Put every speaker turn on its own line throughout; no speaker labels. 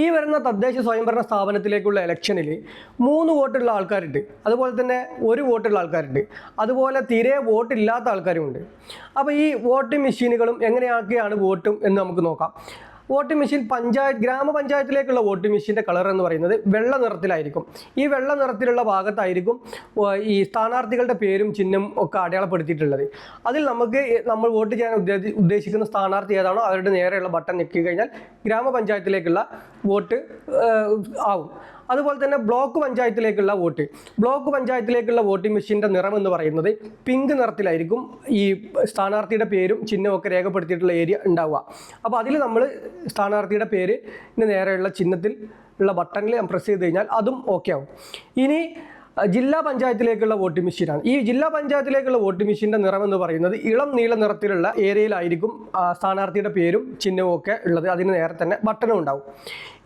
ഈ വരുന്ന തദ്ദേശ സ്വയംഭരണ സ്ഥാപനത്തിലേക്കുള്ള ഇലക്ഷനിൽ മൂന്ന് വോട്ടുള്ള ആൾക്കാരുണ്ട്. അതുപോലെ തന്നെ ഒരു വോട്ടുള്ള ആൾക്കാരുണ്ട്. അതുപോലെ തീരെ വോട്ടില്ലാത്ത ആൾക്കാരുമുണ്ട്. അപ്പോൾ ഈ വോട്ടിംഗ് മെഷീനുകളും എങ്ങനെയൊക്കെയാണ് വോട്ടും എന്ന് നമുക്ക് നോക്കാം. വോട്ടിംഗ് മെഷീൻ പഞ്ചായത്ത് ഗ്രാമപഞ്ചായത്തിലേക്കുള്ള വോട്ടിംഗ് മെഷീന്റെ കളർ എന്ന് പറയുന്നത് വെള്ള നിറത്തിലായിരിക്കും. ഈ വെള്ള നിറത്തിലുള്ള ഭാഗത്തായിരിക്കും ഈ സ്ഥാനാർത്ഥികളുടെ പേരും ചിഹ്നം ഒക്കെ അടയാളപ്പെടുത്തിയിട്ടുള്ളത്. അതിൽ നമുക്ക് നമ്മൾ വോട്ട് ചെയ്യാൻ ഉദ്ദേശിക്കുന്ന സ്ഥാനാർത്ഥി ഏതാണോ അവരുടെ നേരെയുള്ള ബട്ടൺ ഞെക്കി കഴിഞ്ഞാൽ ഗ്രാമപഞ്ചായത്തിലേക്കുള്ള വോട്ട് ആവും. അതുപോലെ തന്നെ ബ്ലോക്ക് പഞ്ചായത്തിലേക്കുള്ള വോട്ട്. ബ്ലോക്ക് പഞ്ചായത്തിലേക്കുള്ള വോട്ടിംഗ് മെഷീന്റെ നിറം എന്ന് പറയുന്നത് പിങ്ക് നിറത്തിലായിരിക്കും ഈ സ്ഥാനാർത്ഥിയുടെ പേരും ചിഹ്നമൊക്കെ രേഖപ്പെടുത്തിയിട്ടുള്ള ഏരിയ ഉണ്ടാവുക. അപ്പോൾ അതിൽ നമ്മൾ സ്ഥാനാർത്ഥിയുടെ പേര് നേരെയുള്ള ചിഹ്നത്തിൽ ഉള്ള ബട്ടണിൽ പ്രസ് ചെയ്ത് കഴിഞ്ഞാൽ അതും ഓക്കെ ആവും. ഇനി ജില്ലാ പഞ്ചായത്തിലേക്കുള്ള വോട്ടിംഗ് മെഷീനാണ്. ഈ ജില്ലാ പഞ്ചായത്തിലേക്കുള്ള വോട്ടിംഗ് മെഷീന്റെ നിറം എന്ന് പറയുന്നത് ഇളം നീല നിറത്തിലുള്ള ഏരിയയിലായിരിക്കും സ്ഥാനാർത്ഥിയുടെ പേരും ചിഹ്നവും ഒക്കെ ഉള്ളത്. അതിന് നേരെ തന്നെ ബട്ടനും ഉണ്ടാവും.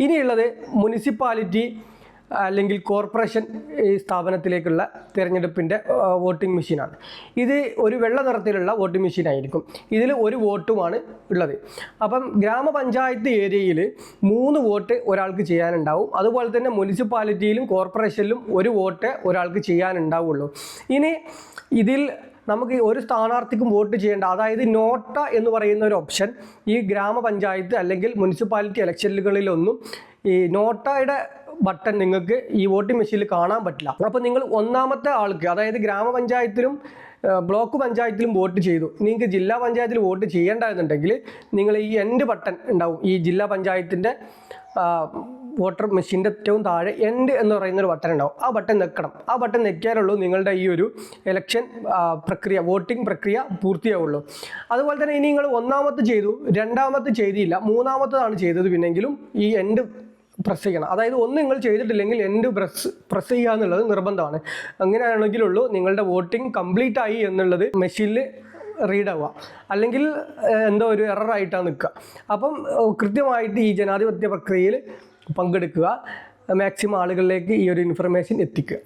ഇനിയുള്ളത് മുനിസിപ്പാലിറ്റി അല്ലെങ്കിൽ കോർപ്പറേഷൻ ഈ സ്ഥാപനത്തിലേക്കുള്ള തിരഞ്ഞെടുപ്പിന്റെ വോട്ടിംഗ് മെഷീനാണ്. ഇത് ഒരു വെള്ള നിറത്തിലുള്ള വോട്ടിംഗ് മെഷീനായിരിക്കും. ഇതിൽ ഒരു വോട്ടുമാണ് ഉള്ളത്. അപ്പം ഗ്രാമപഞ്ചായത്ത് ഏരിയയിൽ മൂന്ന് വോട്ട് ഒരാൾക്ക് ചെയ്യാനുണ്ടാവും. അതുപോലെ തന്നെ മുനിസിപ്പാലിറ്റിയിലും കോർപ്പറേഷനിലും ഒരു വോട്ട് ഒരാൾക്ക് ചെയ്യാനുണ്ടാവുള്ളൂ. ഇനി ഇതിൽ നമുക്ക് ഒരു സ്ഥാനാർത്ഥിക്കും വോട്ട് ചെയ്യേണ്ട അതായത് നോട്ട എന്ന് പറയുന്ന ഒരു ഓപ്ഷൻ ഈ ഗ്രാമപഞ്ചായത്ത് അല്ലെങ്കിൽ മുനിസിപ്പാലിറ്റി ഇലക്ഷനുകളിലൊന്നും ഈ നോട്ടയുടെ ബട്ടൺ നിങ്ങൾക്ക് ഈ വോട്ടിംഗ് മെഷീനിൽ കാണാൻ പറ്റില്ല. അപ്പോൾ നിങ്ങൾ ഒന്നാമത്തെ ആൾക്ക് അതായത് ഗ്രാമപഞ്ചായത്തിലും ബ്ലോക്ക് പഞ്ചായത്തിലും വോട്ട് ചെയ്തു. നിങ്ങൾക്ക് ജില്ലാ പഞ്ചായത്തിൽ വോട്ട് ചെയ്യേണ്ടതെന്നുണ്ടെങ്കിൽ നിങ്ങൾ ഈ എൻഡ് ബട്ടൺ ഉണ്ടാവും. ഈ ജില്ലാ പഞ്ചായത്തിന്റെ വോട്ടർ മെഷീന്റെ ഏറ്റവും താഴെ എൻഡ് എന്ന് പറയുന്ന ഒരു ബട്ടൺ ഉണ്ടാവും. ആ ബട്ടൺ നിൽക്കണം. ആ ബട്ടൺ നിൽക്കാനുള്ളൂ നിങ്ങളുടെ ഈ ഒരു ഇലക്ഷൻ പ്രക്രിയ വോട്ടിംഗ് പ്രക്രിയ പൂർത്തിയാവുള്ളൂ. അതുപോലെ തന്നെ ഇനി നിങ്ങൾ ഒന്നാമത്തെ ചെയ്തു രണ്ടാമത്തെ ചെയ്തില്ല മൂന്നാമത്തതാണ് ചെയ്തത് പിന്നെങ്കിലും ഈ എൻഡ് പ്രസ് ചെയ്യണം. അതായത് ഒന്ന് നിങ്ങൾ ചെയ്തിട്ടില്ലെങ്കിൽ എൻഡ് പ്രസ് പ്രസ് ചെയ്യുക എന്നുള്ളത് നിർബന്ധമാണ്. അങ്ങനെയാണെങ്കിലുള്ളൂ നിങ്ങളുടെ വോട്ടിംഗ് കംപ്ലീറ്റ് ആയി എന്നുള്ളത് മെഷീനിൽ റീഡ് ആവുക. അല്ലെങ്കിൽ എന്തോ ഒരു എററായിട്ടാണ് നിൽക്കുക. അപ്പം കൃത്യമായിട്ട് ഈ ജനാധിപത്യ പ്രക്രിയയിൽ പങ്കെടുക്കുക. മാക്സിമം ആളുകളിലേക്ക് ഈ ഒരു ഇൻഫർമേഷൻ എത്തിക്കുക.